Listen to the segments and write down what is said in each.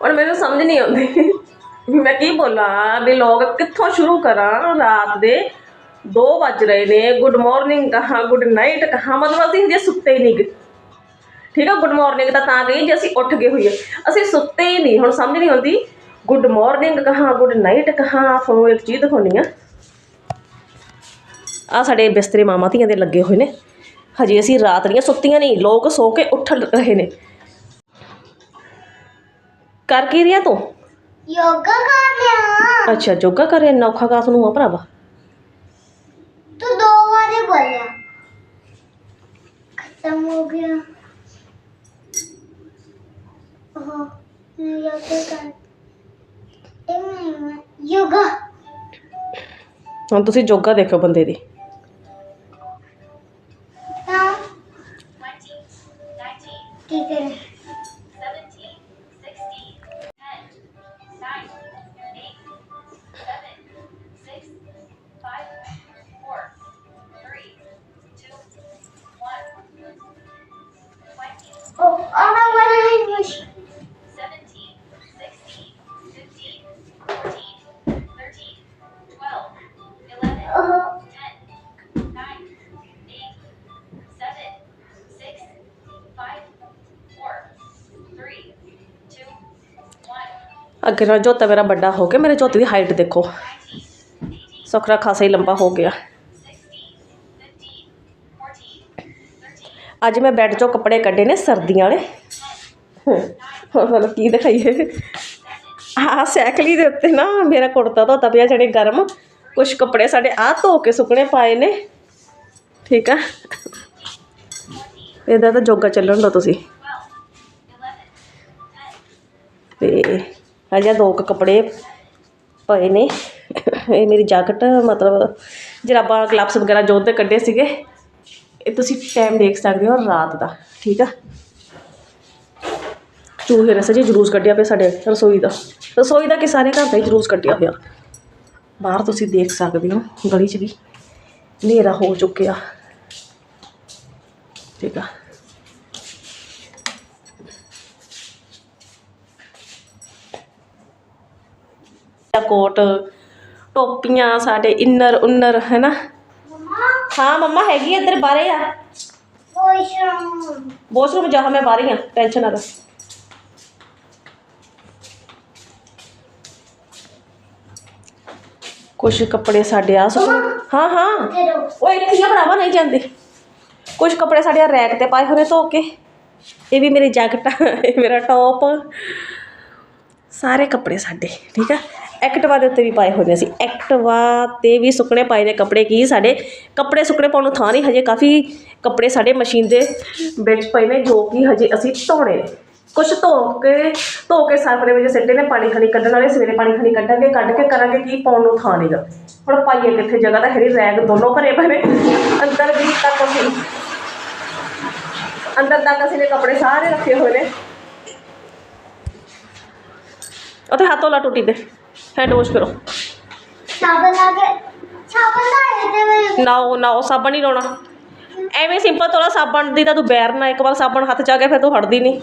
ਹੁਣ ਮੈਨੂੰ ਸਮਝ ਨਹੀਂ ਆਉਂਦੀ। ਵੀ ਮੈਂ ਕੀ ਬੋਲਾਂ? ਵੀ ਲੋਕ ਕਿੱਥੋਂ ਸ਼ੁਰੂ ਕਰਾਂ ਰਾਤ ਦੇ? 2 ਵੱਜ ਰਹੇ ਨੇ ਗੁੱਡ ਮਾਰਨਿੰਗ ਕਹਾਂ ਗੁੱਡ ਨਾਈਟ ਕਹਾਂ, ਮਤਲਬ ਅਸੀਂ ਜੇ ਸੁੱਤੇ ਹੀ ਨਹੀਂ। ਗੇ ਠੀਕ ਆ ਗੁੱਡ ਮਾਰਨਿੰਗ ਤਾਂ ਤਾਂ ਗਈ ਜੇ ਅਸੀਂ ਉੱਠ ਗਏ ਹੋਈਏ। ਅਸੀਂ ਸੁੱਤੇ ਹੀ ਨਹੀਂ, ਹੁਣ ਸਮਝ ਨਹੀਂ ਆਉਂਦੀ। ਗੁੱਡ ਮਾਰਨਿੰਗ ਕਹਾਂ ਗੁੱਡ ਨਾਈਟ ਕਹਾਂ, ਤੁਹਾਨੂੰ ਇੱਕ ਚੀਜ਼ ਦਿਖਾਉਣੀ ਆ। ਆ ਸਾਡੇ ਬਿਸਤਰੇ ਮਾਮਾ ਧੀਆਂ ਦੇ ਲੱਗੇ ਹੋਏ ਨੇ। ਹਜੇ ਅਸੀਂ ਰਾਤ ਦੀਆਂ ਸੁੱਤੀਆਂ ਨਹੀਂ, ਲੋਕ ਸੋ ਕੇ ਉੱਠ ਰਹੇ ਨੇ। ਕਰ ਕੀ ਰਿਆ ਤੂੰ? ਯੋਗਾ ਕਰ ਲਿਆ ਅੱਛਾ ਜੋਗਾ ਕਰੇ ਇੰਨਾ ਔਖਾ ਕਾਸ ਨੂੰ ਆ ਭਰਾਵਾ। ਤੂੰ ਦੋ ਵਾਰੀ ਬੋਲਿਆ ਖਤਮ ਹੋ ਗਿਆ। ਉਹ ਯੋਗਾ ਕਰ ਇਹ ਮੈਂ ਯੋਗਾ। ਹੁਣ ਤੁਸੀਂ ਜੋਗਾ ਦੇਖੋ ਬੰਦੇ ਦੀ। ਅੱਗੇ ਨਾਲ ਜੋਤਾ ਮੇਰਾ ਵੱਡਾ ਹੋ ਗਿਆ, ਮੇਰੇ ਝੋਤੇ ਦੀ ਹਾਈਟ ਦੇਖੋ। ਸੁਖਰਾ ਖਾਸਾ ਹੀ ਲੰਬਾ ਹੋ ਗਿਆ। ਅੱਜ ਮੈਂ ਬੈੱਡ 'ਚੋਂ ਕੱਪੜੇ ਕੱਢੇ ਨੇ ਸਰਦੀਆਂ ਵਾਲੇ। ਹੁਣ ਮਤਲਬ ਕੀ ਦਿਖਾਈਏ? ਆਹ ਸਾਈਕਲੀ ਦੇ ਉੱਤੇ ਨਾ ਮੇਰਾ ਕੁੜਤਾ ਧੋਤਾ ਪਿਆ, ਜਿਹੜੇ ਗਰਮ ਕੁਝ ਕੱਪੜੇ ਸਾਡੇ ਆਹ ਧੋ ਕੇ ਸੁੱਕਣੇ ਪਾਏ ਨੇ। ਠੀਕ ਆ? ਇਹਦਾ ਤਾਂ ਜੋਗਾ ਚੱਲਣ ਦੋ ਤੁਸੀਂ। ਤੇ ਅਜਾ ਦੋ ਕੁ ਕੱਪੜੇ ਪਏ ਨੇ। ਇਹ ਮੇਰੀ ਜੈਕਟ ਮਤਲਬ ਜਰਾਬਾਂ ਗਲਵਸ ਵਗੈਰਾ ਜੋ ਤੇ ਕੱਢੇ ਸੀਗੇ, ਇਹ ਤੁਸੀਂ ਟਾਈਮ ਦੇਖ ਸਕਦੇ ਹੋ ਰਾਤ ਦਾ, ਠੀਕ ਆ? ਚੂਹੇ ਨੇ ਸੱਚੀ ਜਲੂਸ ਕੱਢਿਆ ਪਿਆ ਸਾਡੇ ਰਸੋਈ ਦਾ। ਰਸੋਈ ਦਾ ਕਿ ਸਾਰੇ ਘਰ ਦਾ ਹੀ ਜਲੂਸ ਕੱਢਿਆ ਪਿਆ ਬਾਹਰ ਤੁਸੀਂ ਦੇਖ ਸਕਦੇ ਹੋ, ਗਲੀ 'ਚ ਵੀ ਹਨੇਰਾ ਹੋ ਚੁੱਕਿਆ। ਠੀਕ ਆ? ਕੋਟ ਟੋਪੀਆਂ ਸਾਡੇ ਇਨਰ ਉਨਰ ਹੈ ਨਾ Mama, ਹਾਂ ਮੰਮਾ ਹੈਗੀ ਆ, ਇੱਧਰ ਬਾਹਰੇ ਆ। washroom. ਵਾਸ਼ਰੂਮ ਜਾ ਮੈਂ ਬਾਹਰ ਹੀ ਆ ਟੈਨਸ਼ਨ ਨਾ ਲੈ। ਕੁਝ ਕੱਪੜੇ ਸਾਡੇ ਆ ਸੁੱਕ ਹਾਂ ਹਾਂ। Pero, ਉਹ ਇੱਥੇ ਹੀ ਆ ਭਰਾਵਾ ਨਹੀਂ ਜਾਂਦੇ। ਕੁਝ ਕੱਪੜੇ ਸਾਡੇ ਆ ਰੈਕ ਤੇ ਪਾਏ ਹੋਏ ਨੇ ਧੋ ਕੇ। ਇਹ ਵੀ ਮੇਰੀ ਜੈਕਟ ਆ ਇਹ ਮੇਰਾ ਟੌਪ। ਸਾਰੇ ਕੱਪੜੇ ਸਾਡੇ, ਠੀਕ ਆ? ਐਕਟਵਾ ਦੇ ਉੱਤੇ ਵੀ ਪਾਏ ਹੋਏ ਨੇ ਅਸੀਂ। ਐਕਟਵਾ ਤੇ ਵੀ ਸੁੱਕਣੇ ਪਾਏ ਨੇ ਕੱਪੜੇ ਕੀ ਸਾਡੇ। ਕੱਪੜੇ ਸੁੱਕਣੇ ਪਾਉਣ ਨੂੰ ਥਾਂ ਨਹੀਂ, ਹਜੇ ਕਾਫੀ ਕੱਪੜੇ ਸਾਡੇ ਮਸ਼ੀਨ ਦੇ ਵਿੱਚ ਪਏ ਨੇ, ਜੋ ਕਿ ਹਜੇ ਅਸੀਂ ਧੋਣੇ ਨੇ। ਕੁਝ ਧੋ ਕੇ ਧੋ ਕੇ ਸਰਫ ਦੇ ਵਿੱਚ ਸਿੱਟੇ ਨੇ, ਪਾਣੀ ਖਾਣੀ ਕੱਢਣ ਵਾਲੇ, ਸਵੇਰੇ ਪਾਣੀ ਖਾਣੀ ਕੱਢਾਂਗੇ, ਕੱਢ ਕੇ ਕਰਾਂਗੇ ਕੀ, ਪਾਉਣ ਨੂੰ ਥਾਂ ਨਹੀਂਗਾ ਹੁਣ ਪਾਈਏ ਕਿੱਥੇ ਜਗ੍ਹਾ ਤਾਂ ਹੈਰੀ ਰੈਗ ਦੋਨੋਂ ਭਰੇ ਪਏ ਨੇ। ਅੰਦਰ ਵੀ ਤੱਕ ਅਸੀਂ ਅੰਦਰ ਤੱਕ ਅਸੀਂ ਨੇ ਕੱਪੜੇ ਸਾਰੇ ਰੱਖੇ ਹੋਏ ਨੇ। ਉੱਥੇ ਹੱਥੋਂ ਲਾ ਟੁੱਟੀ ਦੇ ਹੈਂਡ ਵਾਸ਼ ਕਰੋ। ਸਾਬਣ ਨਹੀਂ ਲਾਉਣਾ। ਐਵੇਂ ਸਿੰਪਲ ਤੋਲਾ ਸਾਬਣ ਦੀ ਤਾਂ ਤੂੰ ਬੈਰ ਨਾ ਇੱਕ ਵਾਰ ਸਾਬਣ ਹੱਥ ਚ ਆ ਗਿਆ ਫਿਰ ਤੂੰ ਹਟਦੀ ਨਹੀਂ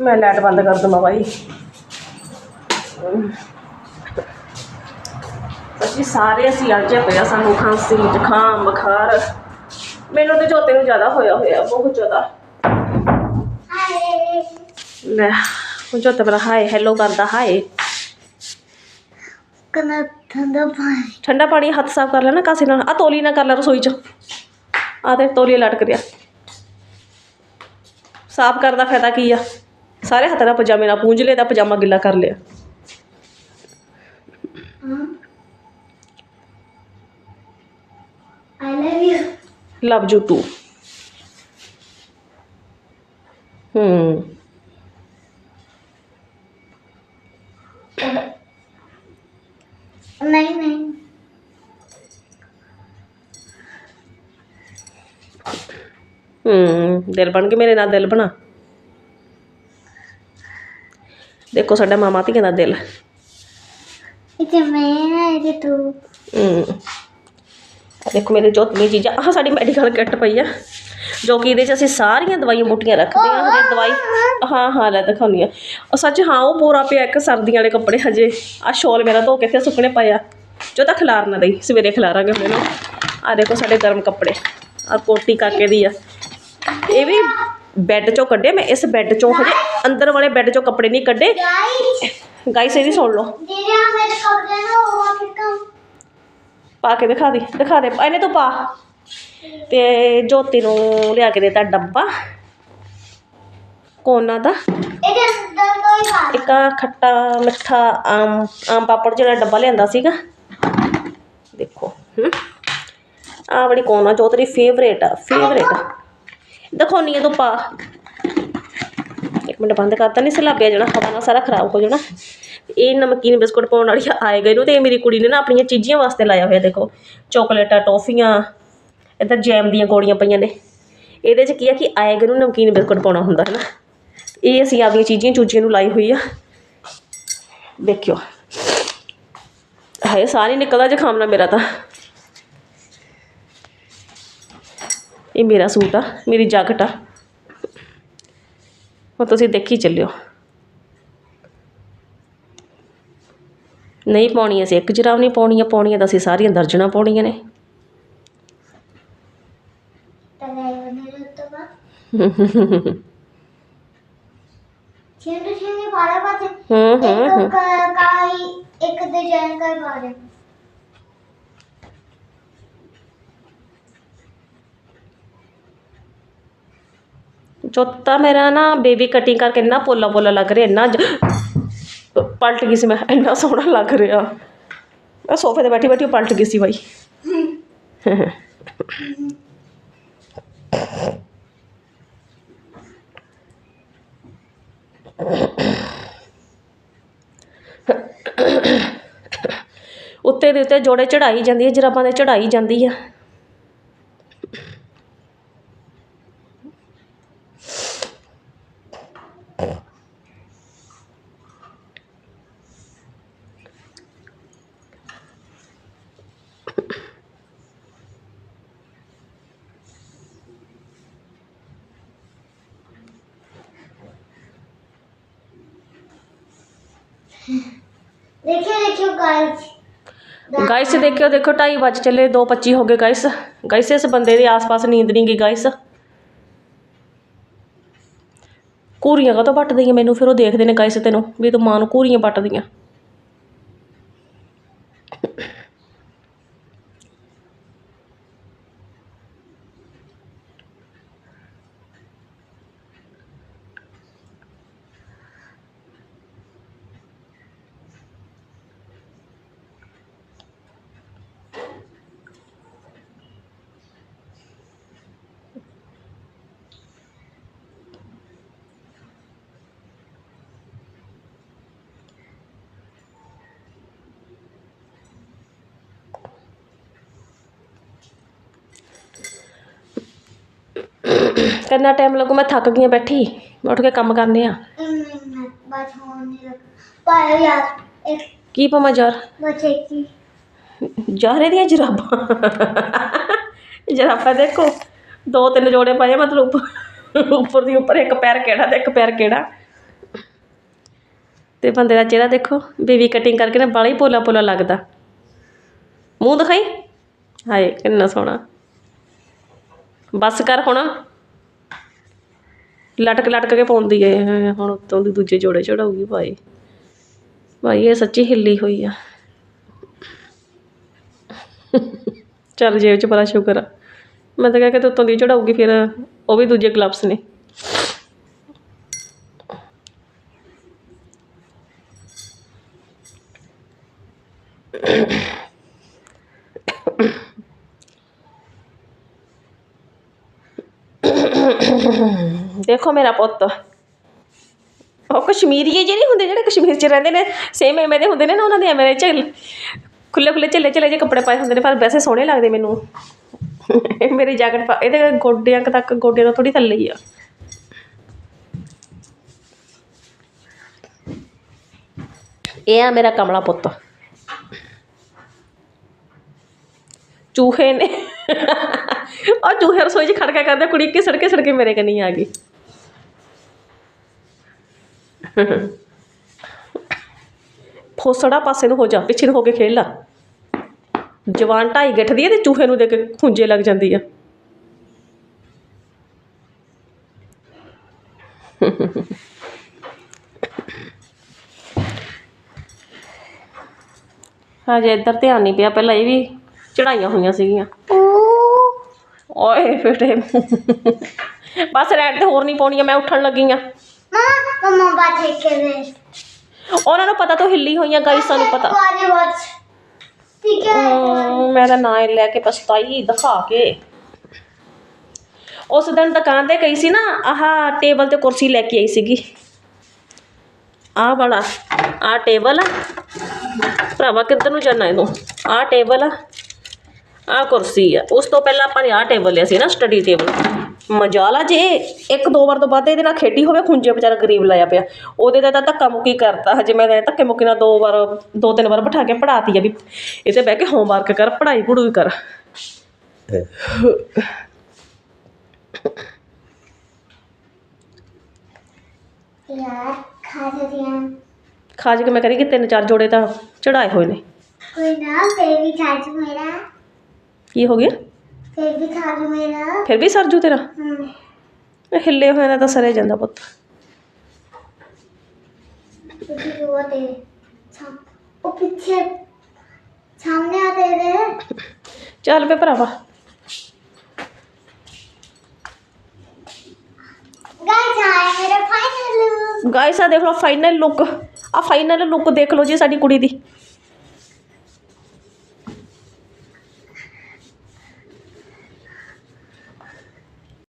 ਮੈਂ ਲਾਈਟ ਬੰਦ ਕਰ ਦਵਾਂ ਬਾਈ। ਅਸੀਂ ਸਾਰੇ ਅਸੀਂ ਅਲਝੇ ਪਿਆ ਸਾਨੂੰ ਖਾਂਸੀ ਜ਼ੁਕਾਮ ਬੁਖਾਰ। ਮੈਨੂੰ ਤੇ ਜੋਤੇ ਨੂੰ ਜ਼ਿਆਦਾ ਹੋਇਆ ਹੋਇਆ ਬਹੁਤ ਜ਼ਿਆਦਾ Hai. ਲੈ ਹੁਣ ਜੋਤੇ ਮੇਰਾ ਹਾਏ ਹੈਲੋ ਕਰਦਾ ਹਾਏ Kena tanda pai. ਠੰਡਾ ਪਾਣੀ ਹੱਥ ਸਾਫ਼ ਕਰ ਲੈਣਾ ਕਾਸੇ ਨਾਲ ਆ ਤੋਲੀ ਨਾ ਕਰ ਲੈ ਰਸੋਈ ਚ ਆ ਤੇ ਤੋਲੀ ਲਟਕ ਰਿਹਾ ਸਾਫ਼ ਕਰਨ ਦਾ ਫਾਇਦਾ ਕੀ ਆ ਸਾਰੇ ਹੱਥ ਨਾਲ ਪਜਾਮੇ ਨਾਲ ਪੂੰਝ ਲਿਆ ਤਾਂ ਪਜਾਮਾ ਗਿੱਲਾ ਕਰ ਲਿਆ Hmm? I love you. Love you too ਹੂੰ। ਹੂੰ ਦਿਲ ਬਣ ਕੇ ਮੇਰੇ ਨਾਲ ਦਿਲ ਬਣਾ। ਦੇਖੋ ਸਾਡਾ ਮਾਮਾ ਧੀਆਂ ਦਾ ਦਿਲ। ਇੱਥੇ ਮੈਂ ਇੱਥੇ ਤੂੰ। ਹੂੰ। ਦੇਖੋ ਮੇਰੇ ਜੋ ਤਮੀ ਚੀਜ਼ਾਂ। ਆਹ ਸਾਡੀ ਮੈਡੀਕਲ ਕਿੱਟ ਪਈ ਆ ਜੋ ਕਿ ਇਹਦੇ 'ਚ ਅਸੀਂ ਸਾਰੀਆਂ ਦਵਾਈਆਂ ਬੂਟੀਆਂ ਰੱਖਦੇ ਹਾਂ ਦਵਾਈ। ਹਾਂ ਹਾਂ ਲੈ ਦਿਖਾਉਂਦੀ ਆ। ਉਹ ਸੱਚ ਹਾਂ ਉਹ ਪੂਰਾ ਪਿਆ ਇੱਕ ਸਰਦੀਆਂ ਵਾਲੇ ਕੱਪੜੇ ਹਜੇ। ਆ ਸ਼ੋਲ ਮੇਰਾ ਧੋ ਕੇ ਤੇ ਸੁੱਕਣੇ ਪਾਇਆ ਜੋ ਤਾਂ ਖਿਲਾਰ ਨਾ ਦਈ ਸਵੇਰੇ ਖਿਲਾਰਾਂਗੇ ਉਹਨੇ ਨੂੰ ਆ ਦੇਖੋ ਸਾਡੇ ਗਰਮ ਕੱਪੜੇ ਆ ਕੋਟੀ ਕਾਕੇ ਦੀ ਆ। ਇਹ ਵੀ ਬੈੱਡ ਚੋਂ ਕੱਢੇ ਮੈਂ ਇਸ ਬੈੱਡ ਚੋਂ ਹਜੇ ਅੰਦਰ ਵਾਲੇ ਬੈੱਡ ਚੋਂ ਕੱਪੜੇ ਨਹੀਂ ਕੱਢੇ। ਗਾਈਸ ਇਹਦੀ ਸੁਣ ਲਓ। ਜਿਹੜੇ ਮੇਰੇ ਕੱਪੜੇ ਨੇ ਉਹ ਪਾ ਕੇ ਦਿਖਾ ਦੇ ਦਿਖਾ ਦੇ ਇਹਨੇ ਤੂੰ ਪਾ। ਤੇ ਜੋਤੀ ਨੂੰ ਲਿਆ ਕੇ ਦੇਤਾ ਡੱਬਾ। ਕੋਨਾ ਦਾ। ਇੱਕ ਖੱਟਾ ਮਿੱਠਾ ਆਮ ਆਮ ਪਾਪੜ ਜਿਹੜਾ ਡੱਬਾ ਲਿਆਂਦਾ ਸੀਗਾ। ਦੇਖੋ ਹੂੰ। ਆ ਬੜੀ ਕੋਨਾ ਜੋ ਤੇਰੀ ਫੇਵਰੇਟ ਆ ਫੇਵਰੇਟ ਦਿਖਾਉਣੀ ਹੈ ਤੂੰ ਪਾ। ਇੱਕ ਮਿੰਟ ਬੰਦ ਕਰਤਾ ਨਹੀਂ ਸਲਾਬਿਆ ਜਿਹੜਾ ਹਵਾ ਨਾਲ ਸਾਰਾ ਖਰਾਬ ਹੋ ਜਾਣਾ। ਇਹ ਨਮਕੀਨ ਬਿਸਕੁਟ ਪਾਉਣ ਵਾਲੀ ਆਏ ਗਏ ਨੂੰ ਤੇ ਇਹ ਮੇਰੀ ਕੁੜੀ ਨੇ ਨਾ ਆਪਣੀਆਂ ਚੀਜ਼ੀਆਂ ਵਾਸਤੇ ਲਾਇਆ ਹੋਇਆ, ਦੇਖੋ, ਚੋਕਲੇਟਾਂ, ਟੌਫੀਆਂ, ਇੱਧਰ ਜੈਮ ਦੀਆਂ ਗੋਲੀਆਂ ਪਈਆਂ ਨੇ। ਇਹਦੇ 'ਚ ਕੀ ਆ ਕਿ ਆਏ ਗਏ ਨੂੰ ਨਮਕੀਨ ਬਿਸਕੁਟ ਪਾਉਣਾ ਹੁੰਦਾ ਹੈ ਨਾ ਇਹ ਅਸੀਂ ਆਪਣੀਆਂ ਚੀਜ਼ੀਆਂ ਚੂਜੀਆਂ ਨੂੰ ਲਾਈ ਹੋਈ ਆ। ਦੇਖਿਓ। ਹਾਏ, ਸਾਰੀ ਨਿਕਲਦਾ ਜ਼ੁਕਾਮ ਨਾਲ ਮੇਰਾ ਤਾਂ। ਇਹ ਮੇਰਾ ਸੂਟ ਆ, ਮੇਰੀ ਜੈਕਟ ਆ। ਹੁਣ ਤੁਸੀਂ ਦੇਖੀ ਚੱਲਿਓ। ਨਹੀਂ ਪਾਉਣੀ ਅਸੀਂ ਇੱਕ ਜਰਾਬ ਨਹੀਂ ਪਾਉਣੀ ਪਾਉਣੀ ਤਾਂ ਅਸੀਂ ਸਾਰੀਆਂ ਦਰਜਣਾ ਪਾਉਣੀਆਂ ਨੇ। ਛੇਂਟੇ ਮੇਰਾ ਨਾ ਬੇਬੀ ਕਟਿੰਗ ਕਰਕੇ ਇੰਨਾ ਪੋਲਾ ਪੋਲਾ ਲੱਗ ਰਿਹਾ, ਇੰਨਾ ਪਲਟ ਗਈ ਸੀ ਮੈਂ, ਇੰਨਾ ਸੋਹਣਾ ਲੱਗ ਰਿਹਾ। ਮੈਂ ਸੋਫੇ ਤੇ ਬੈਠੀ ਬੈਠੀ ਪਲਟ ਗਈ ਸੀ ਬਾਈ। ਉੱਤੇ ਦੇ ਉੱਤੇ ਜੋੜੇ ਚੜਾਈ ਜਾਂਦੀ ਹੈ, ਜਰਾਬਾਂ ਦੇ ਚੜਾਈ ਜਾਂਦੀ ਆ। देखियो देखियो गाइस गाइस देखियो देखो ढाई बज चले दो पच्ची हो गए गाइस गाइस इस बंदे के आसपास नींद नहीं गई गाइस ਘੂਰੀਆਂ ਕਦੋਂ ਪੱਟਦੀਆਂ ਮੈਨੂੰ ਫਿਰ ਉਹ ਦੇਖਦੇ ਨੇ ਗਾਇਸ ਤੈਨੂੰ ਵੀ ਤੂੰ ਮਾਂ ਨੂੰ ਘੂਰੀਆਂ ਪੱਟਦੀਆਂ ਕਿੰਨਾ ਟਾਈਮ ਲੱਗੂ? ਮੈਂ ਥੱਕ ਗਈ ਹਾਂ ਬੈਠੀ। ਉੱਠ ਕੇ ਕੰਮ ਕਰਨੇ ਆ। ਕੀ ਪਾਵਾਂ ਯਾਰ? ਬਚੇ ਕੀ ਜ਼ਹਰੇ ਦੀਆਂ ਜਰਾਬਾਂ ਜਰਾਬਾਂ ਦੇਖੋ। ਦੋ ਤਿੰਨ ਜੋੜੇ ਪਾਏ ਆ, ਮਤਲਬ ਉੱਪਰ ਦੀ ਉੱਪਰ ਇੱਕ ਪੈਰ ਕਿਹੜਾ ਤੇ ਇੱਕ ਪੈਰ ਕਿਹੜਾ। ਤੇ ਬੰਦੇ ਦਾ ਚਿਹਰਾ ਦੇਖੋ। ਬੀਵੀ ਕਟਿੰਗ ਕਰਕੇ ਨਾ ਬਾਲਾ ਹੀ ਪੋਲਾ ਪੋਲਾ ਲੱਗਦਾ। ਮੂੰਹ ਦਿਖਾਈ? ਹਾਏ ਕਿੰਨਾ ਸੋਹਣਾ। ਬਸ ਕਰ ਹੁਣ। ਲਟਕ ਲਟਕ ਕੇ ਪਾਉਂਦੀ ਏ ਹੁਣ ਉੱਤੋਂ ਦੀ ਦੂਜੇ ਜੋੜੇ ਚੜਾਉਗੀ ਭਾਈ ਭਾਈ ਇਹ ਸੱਚੀ ਹਿੱਲੀ ਹੋਈ ਆ ਚੱਲ ਜੇਬ 'ਚ ਬੜਾ ਸ਼ੁਕਰ ਆ ਮੈਂ ਤਾਂ ਕਹਿ ਕੇ ਤੇ ਉੱਤੋਂ ਦੀ ਚੜਾਉਗੀ ਫਿਰ ਉਹ ਵੀ ਦੂਜੇ ਗਲਵਸ ਨੇ ਦੇਖੋ ਮੇਰਾ ਪੁੱਤ। ਉਹ ਕਸ਼ਮੀਰੀਏ ਜਿਹੜੇ ਹੁੰਦੇ ਜਿਹੜੇ ਕਸ਼ਮੀਰ 'ਚ ਰਹਿੰਦੇ ਨੇ। ਸੇਮ ਐਵੇਂ ਦੇ ਹੁੰਦੇ ਨੇ ਨਾ ਉਹਨਾਂ ਦੇ, ਐਵੇਂ ਦੇ ਝੱਲ। ਖੁੱਲੇ ਖੁੱਲੇ ਝੱਲੇ ਝੱਲੇ ਜਿਹੇ ਕੱਪੜੇ ਪਾਏ ਹੁੰਦੇ ਨੇ, ਪਰ ਵੈਸੇ ਸੋਹਣੇ ਲੱਗਦੇ ਮੈਨੂੰ। ਮੇਰੀ ਜੈਕਟ ਪਾ, ਇਹਦੇ ਗੋਡਿਆਂ ਤੱਕ ਗੋਡਿਆਂ ਤੋਂ ਥੋੜੀ ਥੱਲੇ ਹੀ ਆ। ਇਹ ਆ ਮੇਰਾ ਕਮਲਾ ਪੁੱਤ। ਚੂਹੇ ਨੇ। ਉਹ ਚੂਹੇ ਰਸੋਈ 'ਚ ਖੜਕਾ ਕਰਦੇ, ਕੁੜੀ ਕਿ ਸੜਕੇ ਸੜਕੇ ਮੇਰੇ ਕਨੀ ਆ ਗਈ। ਫੋਸੜਾ ਪਾਸੇ ਨੂੰ ਹੋ ਜਾ ਪਿੱਛੇ ਨੂੰ ਹੋ ਕੇ ਖੇਡ ਲਾ। ਜਵਾਨ ਢਾਈ ਗਿੱਠਦੀ ਹੈ ਤੇ ਚੂਹੇ ਨੂੰ ਦੇ ਕੇ ਖੁੰਝੇ ਲੱਗ ਜਾਂਦੀ ਆ। ਹਜੇ ਇੱਧਰ ਧਿਆਨ ਨਹੀਂ ਪਿਆ ਪਹਿਲਾਂ ਇਹ ਵੀ ਚੜਾਈਆਂ ਹੋਈਆਂ ਸੀਗੀਆਂ। ਓਏ ਫੇਟੇ ਬਸ ਰੈਡ ਤੇ ਹੋਰ ਨਹੀਂ ਪਾਉਣੀਆਂ ਮੈਂ ਉੱਠਣ ਲੱਗੀ ਆ। ਮਮਾ ਕੇ ਦੇ ਉਹਨਾਂ ਨੂੰ ਪਤਾ ਤੂੰ ਹਿੱਲੀ ਹੋਈਆਂ ਗਾਈਸ ਸਾਨੂੰ ਪਤਾ। ਵਾਲੀ ਵਾਚ ਠੀਕ ਹੈ ਹਮ, ਮੈਂ ਤਾਂ ਨਾਂ ਹੀ ਲੈ ਕੇ ਪਛਤਾਈ ਦਿਖਾ ਕੇ। ਉਸ ਦਿਨ ਦੁਕਾਨ ਤੇ ਗਈ ਸੀ ਨਾ ਆਹ ਟੇਬਲ ਤੇ ਕੁਰਸੀ ਲੈ ਕੇ ਆਈ ਸੀਗੀ। ਆਹ ਵਾਲਾ ਆਹ ਟੇਬਲ ਆ। ਭਰਾਵਾ ਕਿੱਧਰ ਨੂੰ ਜਾਣਾ ਇਹਨੂੰ? ਆਹ ਟੇਬਲ ਆ ਆਹ ਕੁਰਸੀ ਆ। ਉਸ ਤੋਂ ਪਹਿਲਾਂ ਆਪਾਂ ਨੇ ਆਹ ਟੇਬਲ ਲਿਆ ਸੀ ਨਾ ਸਟੱਡੀ ਟੇਬਲ। ਮਜਾਲਾ ਜੇ ਇੱਕ ਦੋ ਵਾਰ ਤੋਂ ਬਾਅਦ ਇਹਦੇ ਨਾਲ ਖੇਡੀ ਹੋਵੇ ਖੁੰਝੇ ਵਿਚਾਰਾ ਗਰੀਬ ਲਾਇਆ ਪਿਆ। ਉਹਦੇ ਦਾ ਤਾਂ ਧੱਕਾ ਮੁੱਕੀ ਕਰਤਾ। ਹਜੇ ਮੈਂ ਤਾਂ ਧੱਕੇ ਮੁੱਕੀ ਨਾਲ ਦੋ ਵਾਰ ਦੋ ਤਿੰਨ ਵਾਰ ਬਿਠਾ ਕੇ ਪੜਾਤੀ ਆ ਵੀ ਇਹ ਤੇ ਬਹਿ ਕੇ ਹੋਮਵਰਕ ਕਰ ਪੜ੍ਹਾਈ ਪੜੂਈ ਕਰ। ਯਾਰ ਖਾਜ ਕੇ ਮੈਂ ਕਰੀ ਕਿ ਤਿੰਨ ਚਾਰ ਜੋੜੇ ਤਾਂ ਚੜਾਏ ਹੋਏ ਨੇ। ਕੋਈ ਨਾ ਫੇਰ ਵੀ ਖਾ ਜੂ ਮੇਰਾ। ਕੀ ਹੋ ਗਿਆ? ਫੇਰ ਵੀ ਖਾ ਜੂ ਮੇਰਾ। ਫਿਰ ਵੀ ਸਰਜੂ ਤੇਰਾ? ਹਿੱਲੇ ਹੋਏ ਨੇ ਤਾਂ ਸਰੇ ਜਾਂਦਾ ਪੁੱਤ। ਤੁਸੀਂ ਉਹ ਦੇ ਛਾਪ ਉਹ ਪਿੱਛੇ ਸਾਹਮਣੇ ਆ ਦੇ ਦੇ। ਚੱਲ ਪੇ ਭਰਾਵਾ। ਗਾਇਸ ਆਏ ਮੇਰਾ ਫਾਈਨਲ ਲੁੱਕ ਗਾਇਸ ਆ ਦੇਖ ਲਓ ਫਾਈਨਲ ਲੁੱਕ ਆ ਫਾਈਨਲ ਲੁੱਕ ਦੇਖ ਲਓ ਜੀ ਸਾਡੀ ਕੁੜੀ ਦੀ।